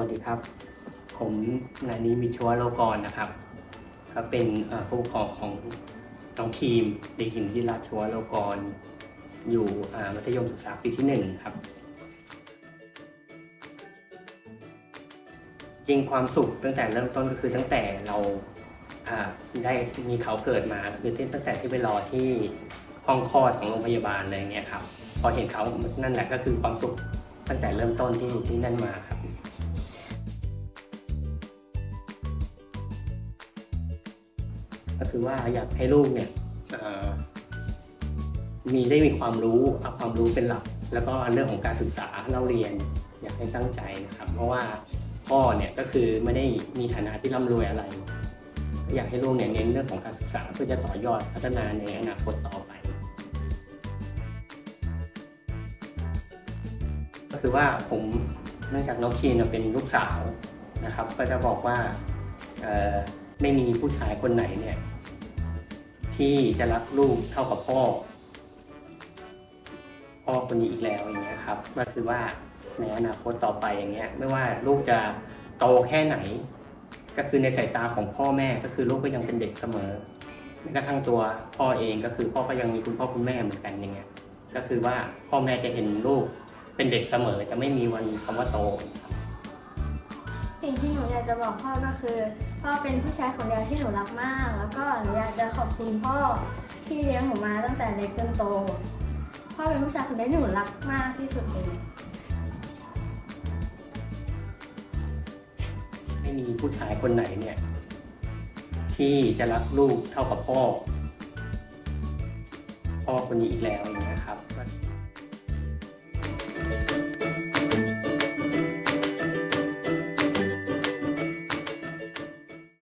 วัสดีครับ ผมนายนี้มิชวโลกรนะครับครับเป็นผู้ปกครองของน้องครีมเด็กหญิงที่ราชวโลกร อยู่มัธยมศึกษาปีที่หนึ่งครับ จริงความสุขตั้งแต่เริ่มต้นก็คือตั้งแต่เราอ่าได้มีเขาเกิดมาคือตั้งแต่ที่ไปรอที่ห้องคลอดของโรงพยาบาลอะไรเงี้ยครับ พอเห็นเขานั่นแหละก็คือความสุขตั้งแต่เริ่มต้นที่ที่นั่นมาครับ ก็คือว่าอยากให้ลูกเนี่ยเอ่อมีได้มีความรู้เอาความรู้เป็นหลัก แล้วก็เรื่องของการศึกษาเล่าเรียนอยากให้ตั้งใจนะครับ เพราะว่าพ่อเนี่ยก็คือไม่ได้มีฐานะที่ร่ำรวยอะไรก็อยากให้ลูกเนี่ยเน้นเรื่องของการศึกษาเพื่อจะต่อยอดพัฒนาในอนาคตต่อไป ก็คือว่าผมเนื่องจากน้องคีนเนยเป็นลูกสาวนะครับ ก็จะบอกว่าเอ่อ ไม่มีผู้ชายคนไหนเนี่ย ที่จะรักลูกเท่ากับพ่อ พ่อคนนี้อีกแล้วอย่างเงี้ยครับ ก็คือว่าในอนาคตต่อไปอย่างเงี้ย ไม่ว่าลูกจะโตแค่ไหน ก็คือในสายตาของพ่อแม่ก็คือลูกก็ยังเป็นเด็กเสมอแม้กระทั่งตัวพ่อเองก็คือพ่อก็ยังมีคุณพ่อคุณแม่เหมือนกันอย่างเงี้ย ก็คือว่าพ่อแม่จะเห็นลูกเป็นเด็กเสมอจะไม่มีวันคำว่าโต สิ่งที่หนูอยากจะบอกพ่อก็คือ พ่อเป็นผู้ชายคนเดียวที่หนูรักมาก แล้วก็หนูอยากจะขอบคุณพ่อที่เลี้ยงหนูมาตั้งแต่เล็กจนโต พ่อเป็นผู้ชายคนเดียวที่หนูรักมากที่สุดเลยไม่มีผู้ชายคนไหนเนี่ย ที่จะรักลูกเท่ากับพ่อ พ่อคนนี้อีกแล้วอย่างเงี้ยครับ